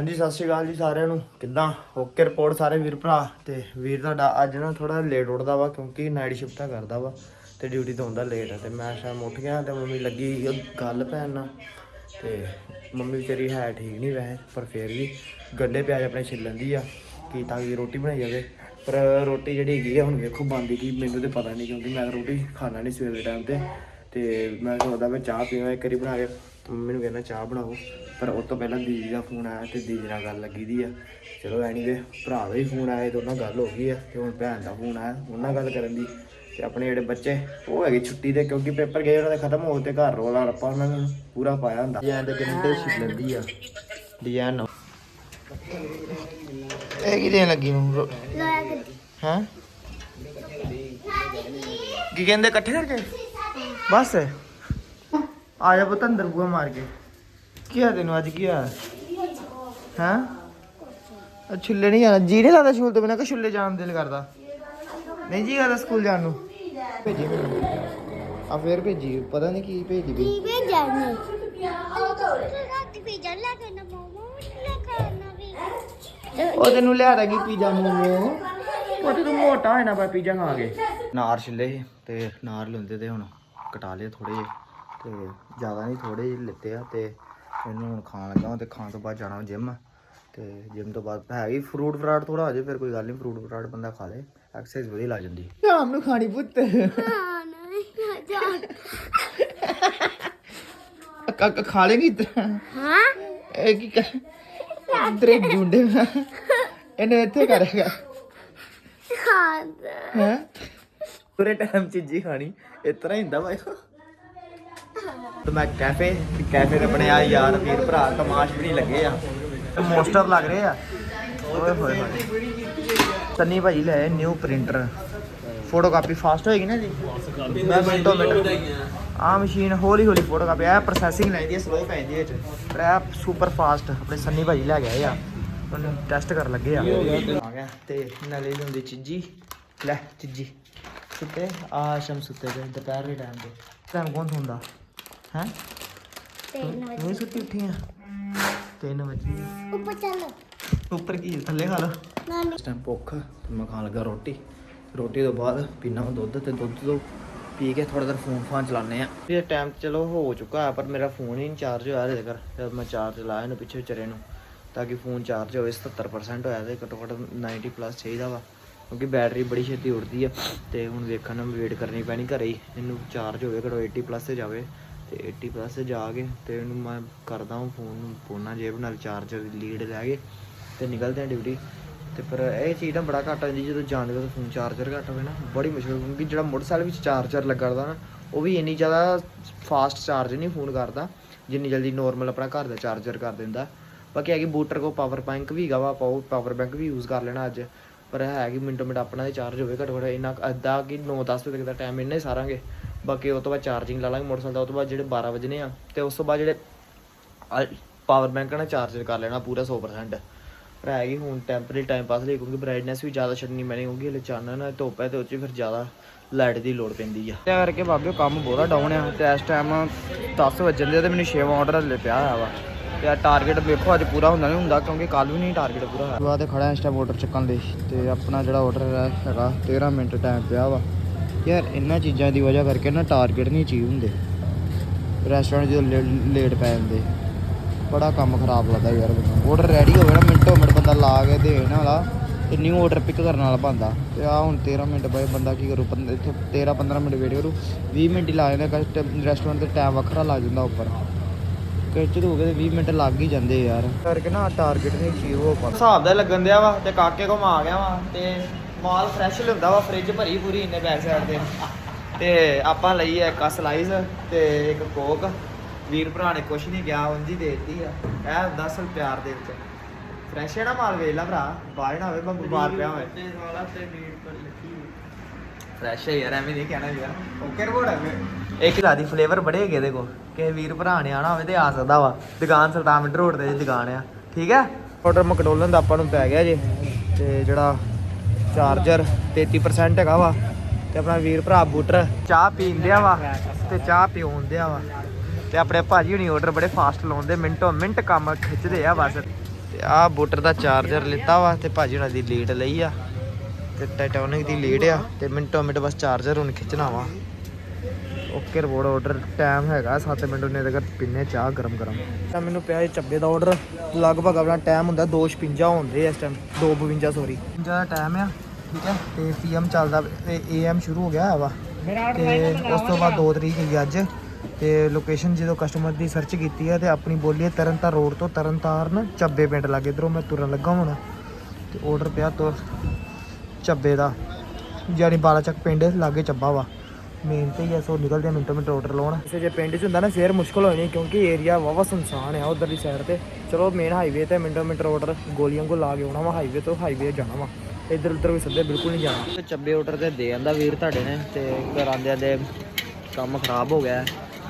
ਹਾਂਜੀ, ਸਤਿ ਸ਼੍ਰੀ ਅਕਾਲ ਜੀ ਸਾਰਿਆਂ ਨੂੰ। ਕਿੱਦਾਂ? ਓਕੇ ਰਿਪੋਰਟ ਸਾਰੇ ਵੀਰ ਭਰਾ ਤੇ ਵੀਰ ਤੁਹਾਡਾ ਅੱਜ ਨਾ ਥੋੜਾ ਲੇਟ ਉੱਠਦਾ ਵਾ ਕਿਉਂਕਿ ਨਾਈਟ ਸ਼ਿਫਟਾਂ ਕਰਦਾ ਵਾ ਤੇ ਡਿਊਟੀ ਤੋਂ ਆਉਂਦਾ ਲੇਟ ਤੇ ਮੈਂ ਸ਼ਾਮ ਉੱਠ ਗਿਆ ਤੇ ਮੰਮੀ ਲੱਗੀ ਗੱਲ ਭੈਣ ਨਾਲ ਤੇ ਮੰਮੀ ਵਿਚਾਰੀ ਹੈ ਠੀਕ ਨਹੀਂ ਵੈਸੇ, ਪਰ ਫੇਰ ਵੀ ਗੱਡੇ ਪਿਆਜ਼ ਆਪਣੇ ਛਿੱਲਣ ਦੀ ਆ ਕਿ ਤਾਂ ਕਿ ਰੋਟੀ ਬਣਾਈ ਜਾਵੇ। ਪਰ ਰੋਟੀ ਜਿਹੜੀ ਹੈਗੀ ਆ ਹੁਣ ਵੇਖੋ ਬੰਦੀ ਕੀ, ਮੈਨੂੰ ਤੇ ਪਤਾ ਨਹੀਂ ਕਿਉਂਕਿ ਮੈਂ ਰੋਟੀ ਖਾਣਾ ਨਹੀਂ ਸਵੇਰ ਦੇ ਟਾਈਮ ਤੇ। ਤੇ ਮੈਂ ਸੋਚਦਾ ਮੈਂ ਚਾਹ ਪੀਵਾਂ, ਇੱਕ ਵਾਰੀ ਬਣਾ ਕੇ ਮੰਮੀ ਨੂੰ ਕਹਿੰਦਾ ਚਾਹ ਬਣਾਓ। ਪਰ ਉਸ ਤੋਂ ਪਹਿਲਾਂ ਦੀਦੀ ਦਾ ਫੋਨ ਆਇਆ ਤੇ ਦੀਦੀ ਨਾਲ ਗੱਲ ਲੱਗੀ ਦੀ ਆ। ਚਲੋ ਐਨੀਵੇ ਭਰਾ ਦਾ ਹੀ ਫੋਨ ਆਇਆ ਤੇ ਉਹਨਾਂ ਗੱਲ ਹੋ ਗਈ ਆ ਤੇ ਹੁਣ ਭੈਣ ਦਾ ਫੋਨ ਆਇਆ, ਉਹਨਾਂ ਗੱਲ ਕਰਨ ਦੀ। ਤੇ ਆਪਣੇ ਜਿਹੜੇ ਬੱਚੇ, ਉਹ ਹੈਗੇ ਛੁੱਟੀ ਤੇ ਕਿਉਂਕਿ ਪੇਪਰ ਗਏ, ਉਹਨਾਂ ਦੇ ਖਤਮ ਹੋ ਤੇ ਘਰ ਰੋਲਾ ਰੱਪਾ ਉਹਨਾਂ ਨੂੰ ਪੂਰਾ ਪਾਇਆ ਹੁੰਦਾ। ਜਾਂ ਤੇ ਗੰਡੇ ਛਿੱਲ ਲੈਂਦੀ ਆ? ਡਿਜ਼ਾਈਨ ਇਹ ਕੀ ਦੇਣ ਲੱਗੀ ਨੂੰ ਹਾਂ? ਕੀ ਕਹਿੰਦੇ, ਇਕੱਠੇ ਕਰਕੇ? ਬਸ? ਆ ਜਾ ਪੁੱਤ ਅੰਦਰ ਬੂਹਾ ਮਾਰ ਕੇ। ਕੀ ਆ ਤੈਨੂੰ ਅੱਜ ਕੀ ਆ ਹਾਂ? ਆ ਛੁੱਲੇ ਨਹੀਂ ਜਾਣਾ। ਜੀ ਨਹੀਂ ਲੱਗਦਾ ਸਕੂਲ ਤੋਂ ਬਿਨਾਂ ਕਿ ਛੁੱਲੇ ਜਾਣ ਨੂੰ ਦਿਲ ਕਰਦਾ। ਨਹੀਂ ਜੀ ਕਰਦਾ ਸਕੂਲ ਜਾਣ ਨੂੰ। ਭੇਜੀ ਮੈਨੂੰ। ਆ ਫੇਰ ਭੇਜੀ। ਪਤਾ ਨਹੀਂ ਕੀ ਭੇਜੀ ਵੀ ਕੀ ਭੇਜਿਆ ਨੇ? ਨਾ ਨਾ ਉਹ ਤੈਨੂੰ ਲਿਆ ਦਾਂਗੀ ਪੀਜ਼ਾ ਮੋਮੋ ਉਹ ਤੇ ਤੂੰ ਮੋਟਾ ਹੋਣਾ ਪਾ ਪੀਜ਼ਾ ਖਾ ਕੇ। ਨਾਰ ਛਿੱਲੇ ਤੇ ਨਾਰ ਲੈਂਦੇ ਤੇ ਹੁਣ ਕਟਾ ਲਏ ਥੋੜੇ ਜਿਹੇ। ਤੇ ਜ਼ਿਆਦਾ ਨਹੀਂ ਥੋੜੇ ਜਿਹੇ ਲਿੱਤੇ ਆ ਤੇ ਇਹਨੂੰ ਹੁਣ ਖਾਣ ਲੱਗਾ ਤੇ ਖਾਣ ਤੋਂ ਬਾਅਦ ਜਾਣਾ ਜਿਮ ਤੇ ਜਿਮ ਤੋਂ ਬਾਅਦ ਹੈ ਵੀ ਫਰੂਟ ਫਰਾਟ ਥੋੜਾ ਹੋ ਜੇ ਫਿਰ ਕੋਈ ਗੱਲ ਨਹੀਂ ਫਰੂਟ ਫਰਾਟ ਬੰਦਾ ਖਾ ਲੇ। ਐਕਸਰਸਾਈਜ਼ ਵਧੀਆ ਲੱਗ ਜਾਂਦੀ ਸ਼ਾਮ ਨੂੰ ਖਾਣੀ ਪੁੱਤ। ਹਾਂ ਨਹੀਂ ਜਾ ਖਾ ਲੇਗੀ ਹਾਂ। ਇਹ ਕੀ ਕਰ ਇਧਰੇ ਜੁੰਡੇ ਇਹਨੇ ਇੱਥੇ ਕਰੇਗਾ ਹਾਂ ਹੈ? ਪੂਰੇ ਟਾਈਮ ਚੀਜ਼ੀ ਖਾਣੀ। ਇਸ ਤਰ੍ਹਾਂ ਹੀ ਹੁੰਦਾ ਭਾਈ ਤੇ ਮੈਂ ਕੈਫੇ ਤੇ ਕੈਫੇ ਤੇ ਆਪਣੇ ਆ ਯਾਰ ਵੀਰ ਭਰਾ ਤਮਾਸ਼ ਵੀ ਲੱਗੇ ਆ। ਮੋਸਟਰ ਲੱਗ ਰਹੇ ਆ। ਓਏ ਹੋਏ ਹੋਏ। ਸੰਨੀ ਭਾਈ ਲੈ new printer photo copy fast ਹੋਏਗੀ ਨਾ ਜੀ? ਮੈਂ ਮਿੰਟੋ ਮਿੰਟ। ਆ ਮਸ਼ੀਨ ਹੌਲੀ ਹੌਲੀ ਫੋਟੋ ਕਾਪੀ ਆ ਪ੍ਰੋਸੈਸਿੰਗ ਲੈਂਦੀ ਹੈ ਸਲੋ ਪੈਂਦੀ ਹੈ ਚ। ਪਰ ਸੁਪਰ ਫਾਸਟ ਆਪਣੇ ਸੰਨੀ ਭਾਈ ਲੈ ਗਏ ਆ। ਉਹਨੂੰ ਟੈਸਟ ਕਰਨ ਲੱਗੇ ਆ। ਆ ਗਿਆ ਤੇ ਨਾਲੇ ਹੁੰਦੀ ਚੀਜੀ। ਲੈ ਚੀਜੀ। ਸੁੱਤੇ ਆ ਸ਼ਮ ਸੁੱਤੇ ਤੇ ਦੁਪਹਿਰ ਦੇ ਟਾਈਮ ਤੇ। ਟਾਈਮ ਕੌਣ ਸੌਂਦਾ? ਹੈ? ਤਿੰਨ ਵਜੇ। ਨਹੀਂ ਸੁੱਤੀ ਉੱਠੀ ਆ? 3 ਵਜੇ। ਉੱਪਰ ਚੱਲ। ਉੱਪਰ ਕੀ ਥੱਲੇ ਖਾ ਲਓ ਨਾਨੀ। ਇਸ ਟਾਈਮ ਭੁੱਖ ਤੇ ਮੈਂ ਖਾਣ ਲੱਗਾ ਰੋਟੀ। ਰੋਟੀ ਤੋਂ ਬਾਅਦ ਪੀਣਾ ਦੁੱਧ ਤੇ ਦੁੱਧ ਤੋਂ ਪੀ ਕੇ ਥੋੜਾ ਦੇਰ ਫੋਨ ਫਾਨ ਚਲਾਉਂਦੇ ਆ ਇਹ ਟਾਈਮ ਚਲੋ ਹੋ ਚੁੱਕਾ ਹੈ ਪਰ ਮੇਰਾ ਫੋਨ ਹੀ ਨਹੀਂ ਚਾਰਜ ਹੋਇਆ ਹਲੇ ਤੱਕ ਜਦ ਮੈਂ ਚਾਰਜ ਲਾਇਆ ਇਹਨੂੰ ਪਿੱਛੇ ਵਿਚਾਰੇ ਨੂੰ ਤਾਂ ਕਿ ਫੋਨ ਚਾਰਜ ਹੋਵੇ 77% ਹੋਇਆ ਤੇ ਘੱਟੋ ਘੱਟ 90 ਪਲੱਸ ਚਾਹੀਦਾ ਵਾ। ਕਿਉਂਕਿ ਬੈਟਰੀ ਬੜੀ ਛੇਤੀ ਉੱਡਦੀ ਆ ਤੇ ਹੁਣ ਵੇਖਣ ਨੂੰ ਵੇਟ ਕਰਨੀ ਪੈਣੀ ਘਰੇ ਹੀ। ਇਹਨੂੰ ਚਾਰਜ ਹੋਵੇ ਘੱਟੋ 80 ਪਲੱਸ ਤੇ ਜਾਵੇ। ਤੇ 80 ਪਲੱਸ ਜਾ ਕੇ ਤੇ ਇਹਨੂੰ ਮੈਂ ਕਰਦਾ ਹਾਂ ਫੋਨ ਨੂੰ ਪੋਨਾ ਜੇਬ ਨਾਲ ਚਾਰਜਰ ਲੀਡ ਲੈ ਕੇ ਤੇ ਨਿਕਲਦੇ ਆ ਡਿਊਟੀ ਤੇ ਪਰ ਇਹ ਚੀਜ਼ ਨਾ ਬੜਾ ਘੱਟ ਆਉਂਦੀ ਜਦੋਂ ਜਾਂਦੇ ਹੋ ਤਾਂ ਫੋਨ ਚਾਰਜਰ ਘੱਟ ਹੋਵੇ ਨਾ, ਬੜੀ ਮੁਸ਼ਕਲ ਕਿਉਂਕਿ ਜਿਹੜਾ ਮੋਟਰਸਾਈਕਲ ਵਿੱਚ ਚਾਰਜਰ ਲੱਗਦਾ ਨਾ, ਉਹ ਵੀ ਇੰਨੀ ਜ਼ਿਆਦਾ ਫਾਸਟ ਚਾਰਜ ਨਹੀਂ ਫੋਨ ਕਰਦਾ, ਜਿੰਨੀ ਜਲਦੀ ਨੋਰਮਲ ਆਪਣਾ ਘਰ ਦਾ ਚਾਰਜਰ ਕਰ ਦਿੰਦਾ। ਬਾਕੀ ਹੈ ਕਿ ਬੂਟਰ ਕੋ ਪਾਵਰ ਬੈਂਕ ਵੀ ਹੈਗਾ ਵਾ, ਆਪਾਂ ਉਹ ਪਾਵਰ ਬੈਂਕ ਵੀ ਯੂਜ਼ ਕਰ ਲੈਣਾ ਅੱਜ। ਪਰ ਹੈ ਕਿ ਮਿੰਟੋ ਮਿੰਟ ਆਪਣਾ ਦੇ ਚਾਰਜ ਹੋਵੇ ਘੱਟੋ ਘੱਟ, ਇੰਨਾ ਕੁ ਅੱਧਾ ਕਿ 9-10 ਵਜੇ ਤੱਕ ਦਾ ਟਾਈਮ ਇੰਨੇ ਸਾਰਾਂਗੇ। ਬਾਕੀ ਉਸ ਤੋਂ ਬਾਅਦ ਚਾਰਜਿੰਗ ਲਾ ਲਾਂਗੇ ਮੋਟਰਸਾਈਕਲ ਦਾ ਉਸ ਤੋਂ ਬਾਅਦ ਜਿਹੜੇ 12 ਵਜਨੇ ਆ ਤੇ ਉਸ ਤੋਂ ਬਾਅਦ ਜਿਹੜੇ ਪਾਵਰ ਬੈਂਕ ਨਾਲ ਚਾਰਜਰ ਕਰ ਲੈਣਾ ਪੂਰਾ 100% ਪਰ ਹੈ ਕਿ ਹੁਣ ਟੈਂਪਰੇਰੀ ਟਾਈਮ ਪਾਸ ਲਈ ਕਿਉਂਕਿ ਬ੍ਰਾਈਟਨੈਸ ਵੀ ਜ਼ਿਆਦਾ ਛੱਡਣੀ ਪੈਣੀ ਕਿਉਂਕਿ ਹਲੇ ਚਾਨਣ ਹੈ ਧੁੱਪ ਹੈ ਤੇ ਉਹ 'ਚ ਫਿਰ ਜ਼ਿਆਦਾ ਲਾਈਟ ਦੀ ਲੋੜ ਪੈਂਦੀ ਆ। ਤੇ ਕਰਕੇ ਬਾਬਿਓ ਕੰਮ ਬਹੁਤਾ ਡਾਊਨ ਆ ਤੇ ਇਸ ਟਾਈਮ 10 ਵਜਣ ਦੇ ਤੇ ਮੈਨੂੰ 6 ਆਰਡਰ ਹਲੇ ਪਿਆ ਹੋਇਆ ਵਾ। ਤੇ ਆ ਟਾਰਗੇਟ ਵੇਖੋ ਅੱਜ ਪੂਰਾ ਹੁੰਦਾ ਨਹੀਂ ਹੁੰਦਾ ਕਿਉਂਕਿ ਕੱਲ ਵੀ ਨਹੀਂ ਟਾਰਗੇਟ ਪੂਰਾ ਹੋਇਆ। ਬਾਅਦ ਤੇ ਖੜਾ ਇਸ ਟਾਈਮ ਆਰਡਰ ਚੱਕਣ ਲਈ ਤੇ ਆਪਣਾ ਜਿਹੜਾ ਆਰਡਰ ਹੈਗਾ 13 ਮਿੰਟ ਟਾਈਮ ਪਿਆ ਵਾ। ਯਾਰ ਇਹਨਾਂ ਚੀਜ਼ਾਂ ਦੀ ਵਜ੍ਹਾ ਕਰਕੇ ਨਾ ਟਾਰਗੇਟ ਨਹੀਂ ਅਚੀਵ ਹੁੰਦੇ। ਰੈਸਟੋਰੈਂਟ ਜਦੋਂ ਲੇਟ ਪੈ ਜਾਂਦੇ। ਬੜਾ ਕੰਮ ਖਰਾਬ ਲੱਗਦਾ ਯਾਰ ਆਰਡਰ ਰੈਡੀ ਹੋਵੇ ਨਾ, ਮਿੰਟੋ ਮਿੰਟ ਬੰਦਾ ਲਾ ਕੇ ਦੇਣ ਵਾਲਾ ਤੇ ਨਿਊ ਆਰਡਰ ਪਿਕ ਕਰਨ ਵਾਲਾ ਬੰਦਾ ਤੇ ਆ ਹੁਣ 13 ਮਿੰਟ ਬਾਅਦ ਬੰਦਾ ਕੀ ਕਰੂ ਬੰਦਾ ਇੱਥੇ 13 15 ਮਿੰਟ ਵੇਟ ਕਰੂ 20 ਮਿੰਟ ਹੀ ਲਾ ਜਾਂਦਾ ਰੈਸਟੋਰੈਂਟ ਤੇ ਟਾਈਮ ਵੱਖਰਾ ਲੱਗ ਜਾਂਦਾ ਉੱਪਰ। ਕਿਚ ਹੋ ਗਏ 20 ਮਿੰਟ ਲੱਗ ਹੀ ਜਾਂਦੇ ਯਾਰ। ਕਰਕੇ ਨਾ ਟਾਰਗੇਟ ਨਹੀਂ ਅਚੀਵ ਹੋ ਪਾਉਂਦਾ। ਹਿਸਾਬ ਦਾ ਲੱਗਣ ਦਿਆ ਵਾ, ਤੇ ਕਾਕੇ ਕੋਲ ਆ ਗਿਆ ਵਾ, ਤੇ ਮਾਲ ਫਰੈਸ਼ ਲਿਆਉਂਦਾ ਵਾ ਫ੍ਰਿਜ ਭਰੀ ਪੂਰੀ ਇੰਨੇ ਬੈਕ ਸਾਈਡ ਤੇ। ਤੇ ਆਪਾਂ ਲਈ ਹੈ ਇੱਕ ਸਲਾਈਸ ਤੇ ਇੱਕ ਕੋਕ ਵੀਰ ਭਰਾ ਨੇ ਕੁਛ ਨਹੀਂ ਗਿਆ ਉਂਝ ਹੀ ਦੇ ਦਿੱਤੀ ਆ। ਇਹ ਹੁੰਦਾ ਅਸਲ ਪਿਆਰ ਦੇ ਵਿੱਚ। ਫਰੈਸ਼ ਹੈ ਨਾ ਮਾਲ ਵੇਚ ਲਾ ਭਰਾ ਬਾਹਰ ਨਾ ਹੋਵੇ ਮੈਂ ਬਿਮਾਰ ਪਿਆ ਹੋਵੇ। ਫਰੈਸ਼ ਹੈ ਯਾਰ ਐਵੇਂ ਨਹੀਂ ਕਹਿਣਾ ਯਾਰ ਓਕੇ ਰਿਪੋਰਟ ਹੈ ਇੱਕ ਲਾਦੀ ਫਲੇਵਰ ਬੜੇ ਹੈਗੇ ਇਹਦੇ ਕੋਲ। ਕਿਸੇ ਵੀਰ ਭਰਾ ਨੇ ਆਣਾ ਹੋਵੇ ਤੇ ਆ ਸਕਦਾ ਵਾ। ਦੁਕਾਨ ਸੁਲਤਾਨਪੁਰ ਰੋਡ ਤੇ ਦੁਕਾਨ ਆ। ਠੀਕ ਹੈ ਆਰਡਰ ਮੈਕਡੋਨਲਡ ਦਾ ਆਪਾਂ ਨੂੰ ਪੈ ਗਿਆ ਜੇ। ਤੇ ਜਿਹੜਾ ਚਾਰਜਰ 33% ਹੈਗਾ ਵਾ ਤੇ ਆਪਣਾ ਵੀਰ ਭਰਾ ਬੂਟਰ ਚਾਹ ਪੀਂਦਿਆ ਵਾ ਤੇ ਚਾਹ ਪਿਉਂਦਿਆ ਵਾ। ਤੇ ਆਪਣੇ ਭਾਜੀ ਹੁਣੀ ਆਰਡਰ ਬੜੇ ਫਾਸਟ ਲਾਉਂਦੇ, ਮਿੰਟੋ ਮਿੰਟ ਕੰਮ ਖਿੱਚਦੇ ਆ ਬਸ। ਤੇ ਤੇ ਆ ਬੂਟਰ ਦਾ ਚਾਰਜਰ ਲਿੱਤਾ ਵਾ ਤੇ ਭਾਜੀ ਉਹਨਾਂ ਦੀ ਲੀਡ ਲਈ ਆ। ਤੇ ਟਾਈਟੋਨਿਕ ਦੀ ਲੀਡ ਆ ਤੇ ਮਿੰਟੋ ਮਿੰਟ ਬਸ ਚਾਰਜਰ ਹੁਣ ਖਿੱਚਣਾ ਵਾ। ਓਕੇ ਰਿਪੋਰਟ ਆਰਡਰ ਟਾਈਮ ਹੈਗਾ 7 ਮਿੰਟ ਉਹਨੇ ਤੱਕ ਪਿੰਨੇ ਚਾਹ ਗਰਮ ਗਰਮ। ਤਾਂ ਮੈਨੂੰ ਪਿਆ ਇਹ ਚੱਬੇ ਦਾ ਆਰਡਰ ਲਗਭਗ ਆਪਣਾ ਟਾਈਮ ਹੁੰਦਾ 2:56 ਹੁੰਦੇ ਇਸ ਟਾਈਮ 2:52 ਸੌਰੀ ਦਾ ਟਾਈਮ ਆ ਠੀਕ ਹੈ ਤੇ ਪੀਐਮ ਚੱਲਦਾ ਤੇ ਏਐਮ ਸ਼ੁਰੂ ਹੋ ਗਿਆ ਵਾ। ਤੇ ਉਸ ਤੋਂ ਬਾਅਦ 2 ਤਰੀਕ ਹੈਗੀ ਅੱਜ। ਤੇ ਲੋਕੇਸ਼ਨ ਜਦੋਂ ਕਸਟਮਰ ਦੀ ਸਰਚ ਕੀਤੀ ਹੈ ਤੇ ਆਪਣੀ ਬੋਲੀ ਹੈ ਤਰਨਤਾਰਨ ਰੋਡ ਤੋਂ ਤਰਨਤਾਰਨ ਚੱਬੇ ਪਿੰਡ ਲਾਗੇ ਇਧਰੋਂ ਮੈਂ ਤੁਰਨ ਲੱਗਾ ਹੁਣ। ਤੇ ਆਰਡਰ ਪਿਆ ਤੋਂ ਚੱਬੇ ਦਾ। ਯਾਨੀ ਬਾਲਾਚੱਕ ਪਿੰਡ ਲਾਗੇ ਚੱਬਾ ਵਾ। ਮੇਨ ਤੇ ਹੀ ਆ, ਸੋ ਨਿਕਲਦੇ ਆ ਮਿੰਟੋ ਮਿੰਟ ਆਰਡਰ ਲਾਉਣ। ਕਿਸੇ ਜੇ ਪਿੰਡ 'ਚ ਹੁੰਦਾ ਨਾ, ਫੇਰ ਮੁਸ਼ਕਲ ਹੋਣੀ, ਕਿਉਂਕਿ ਏਰੀਆ ਵਾਵਾ ਸੁਨਸਾਨ ਆ ਉਧਰਲੀ ਸਾਈਡ ਤੇ। ਚਲੋ ਮੇਨ ਹਾਈਵੇ ਤੇ ਮਿੰਟੋ ਮਿੰਟ ਆਰਡਰ ਗੋਲੀਆਂ ਕੋ ਲਾ ਕੇ ਆਉਣਾ ਵਾ ਹਾਈਵੇ ਤੋਂ ਹਾਈਵੇ ਜਾਣਾ ਵਾ। ਇੱਧਰ ਉੱਧਰ ਵੀ ਸੱਦੇ ਬਿਲਕੁਲ ਨਹੀਂ ਜਾਣਾ। ਤੇ ਚੱਬੇ ਆਰਡਰ ਤੇ ਦੇ ਆਂਦਾ ਵੀਰ ਤੁਹਾਡੇ ਨੇ, ਤੇ ਘਰ ਆਂਦਿਆਂ ਦੇ ਕੰਮ ਖਰਾਬ ਹੋ ਗਿਆ।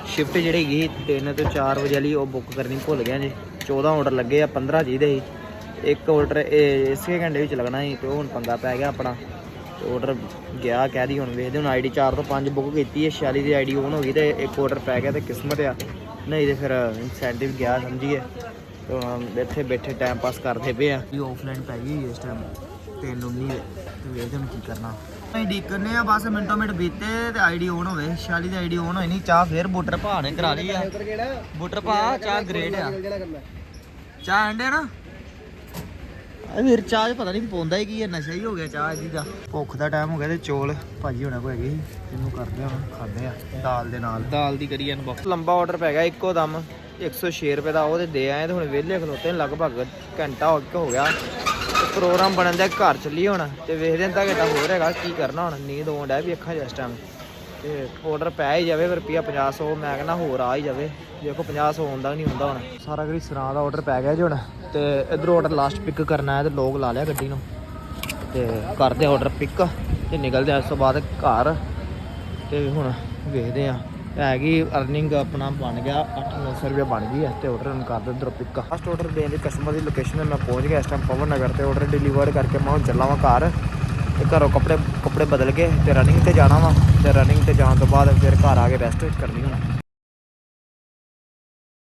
ਸ਼ਿਫਟ ਜਿਹੜੀ ਗਈ 3 ਤੋਂ 4 ਵਜੇ ਵਾਲੀ, ਉਹ ਬੁੱਕ ਕਰਨੀ ਭੁੱਲ ਗਿਆ ਜੀ। 14 ਆਰਡਰ ਲੱਗੇ ਆ 15 ਜੀ ਦੇ ਸੀ। ਇੱਕ ਆਰਡਰ ਇਹ, ਇਸੇ ਘੰਟੇ ਵਿੱਚ ਲੱਗਣਾ ਸੀ, ਤੇ ਉਹ ਹੁਣ ਪੰਗਾ ਪੈ ਗਿਆ ਆਪਣਾ। ਆਰਡਰ ਗਿਆ, ਕਹਿ ਦੀ ਹੁਣ ਵੇਖਦੇ ਹੁਣ ਆਈਡੀ 4 ਤੋਂ 5 ਬੁੱਕ ਕੀਤੀ ਹੈ 46 ਦੀ ਆਈਡੀ ਓਨ ਹੋ ਗਈ ਤੇ ਇੱਕ ਆਰਡਰ ਪੈ ਗਿਆ ਤੇ ਕਿਸਮਤ ਆ। ਨਹੀਂ ਤੇ ਫਿਰ ਇਨਸੈਂਟਿਵ ਗਿਆ, ਸਮਝੀਏ। ਤੇ ਹੁਣ ਇੱਥੇ ਬੈਠੇ ਟਾਈਮ ਪਾਸ ਕਰਦੇ ਪਏ ਆ। ਇਹ ਆਫਲਾਈਨ ਪੈ ਗਈ ਇਸ ਟਾਈਮ 319 ਤੇ ਵੇਖਦੇ ਹੁਣ ਕੀ ਕਰਨਾ। ਆਈਡੀ ਕਰਨੇ ਆ, ਬਸ ਮਿੰਟੋ ਮਿੰਟ ਬੀਤੇ ਤੇ ਆਈਡੀ ਓਨ ਹੋਵੇ। 46 ਦੀ ਆਈਡੀ ਓਨ ਹੋਈ ਨਹੀਂ, ਚਾਹ ਫੇਰ ਬੁੱਟਰ ਭਾ ਨੇ ਕਰਾ ਲਈ ਆ। ਬੁੱਟਰ ਭਾ ਚਾਹ ਗ੍ਰੇਡ ਆ। ਚਾਹ ਐਂਡ ਹੈ ਨਾ? ਇਹ ਵੀਰ ਚਾਹ 'ਚ ਪਤਾ ਨਹੀਂ ਪਾਉਂਦਾ ਹੀ ਕੀ ਹੈ ਨਸ਼ਾ ਹੀ ਹੋ ਗਿਆ ਚਾਹ ਇਹਦੀ ਦਾ। ਭੁੱਖ ਦਾ ਟਾਈਮ ਹੋ ਗਿਆ ਤੇ ਚੋਲ ਭਾਜੀ ਹੋਣਾ ਕੋ ਹੈਗੇ ਇਹਨੂੰ ਕਰਦੇ ਆ ਖਾਂਦੇ ਆ, ਦਾਲ ਦੇ ਨਾਲ। ਦਾਲ ਦੀ ਕਰੀ ਅਨਬਾਕਸ ਲੰਬਾ ਆਰਡਰ ਪੈ ਗਿਆ ਇੱਕੋ ਦਮ 106 ਰੁਪਏ ਦਾ, ਉਹ ਤੇ ਦੇ ਆਏ ਤੇ ਹੁਣ ਵਿਹਲੇ ਖਲੋਤੇ ਲਗਭਗ ਘੰਟਾ ਹੋ ਗਿਆ। ਪ੍ਰੋਗਰਾਮ ਬਣਨ ਦਾ ਘਰ ਚੱਲੀ ਹੁਣ, ਤੇ ਵੇਖਦੇ ਹਾਂ ਤਾਂ ਘੰਟਾ ਹੋਰ ਹੈਗਾ, ਕੀ ਕਰਨਾ ਹੁਣ, ਨੀਂਦ ਆਉਣ ਡਿਆ ਵੀ ਅੱਖਾਂ 'ਚ ਟਾਈਮ ਤੇ ਆਰਡਰ ਪੈ ਹੀ ਜਾਵੇ ਰੁਪਿਆ 500 ਮੈਂ ਕਹਿੰਦਾ ਹੋਰ ਆ ਹੀ ਜਾਵੇ। ਦੇਖੋ 500 ਆਉਂਦਾ ਨਹੀਂ ਹੁੰਦਾ ਹੁਣ। ਸਾਰਾ ਕੁਝ ਸਰਾਂ ਦਾ ਆਰਡਰ ਪੈ ਗਿਆ ਜੀ ਹੁਣ। ਤੇ ਇਧਰੋਂ ਆਰਡਰ ਲਾਸਟ ਪਿਕ ਕਰਨਾ ਹੈ ਤੇ ਲੋਕ ਲਾ ਲਿਆ ਗੱਡੀ ਨੂੰ। ਤੇ ਕਰਦੇ ਆਰਡਰ ਪਿਕ ਤੇ ਨਿਕਲਦੇ ਆ ਉਸ ਤੋਂ ਬਾਅਦ ਘਰ। ਤੇ ਹੁਣ ਵੇਖਦੇ ਆ। ਹੈਗੀ ਅਰਨਿੰਗ ਆਪਣਾ ਬਣ ਗਿਆ 8-900 ਰੁਪਏ ਬਣ ਗਈ ਹੈ ਤੇ ਆਰਡਰ ਨੂੰ ਕਰ ਦੇ ਇਧਰੋਂ ਪਿਕ ਫਸਟ ਆਰਡਰ ਦੇਣ ਦੀ ਕਸਟਮਰ ਦੀ ਲੋਕੇਸ਼ਨ ਤੇ ਮੈਂ ਪਹੁੰਚ ਗਿਆ ਇਸ ਟਾਈਮ ਪਵਨ ਨਗਰ ਤੇ। ਆਰਡਰ ਡਿਲੀਵਰ ਕਰਕੇ ਮੈਂ ਹੁਣ ਚੱਲਾਂ ਵਾਂ ਘਰ। ਤੇ ਘਰੋਂ ਕੱਪੜੇ ਕੱਪੜੇ ਬਦਲ ਕੇ ਤੇ ਰਨਿੰਗ ਤੇ ਜਾਣਾ ਵਾ। ਤੇ ਰਨਿੰਗ ਤੇ ਜਾਣ ਤੋਂ ਬਾਅਦ ਫਿਰ ਘਰ ਆ ਕੇ ਰੈਸਟ ਕਰਨੀ ਹੁਣ।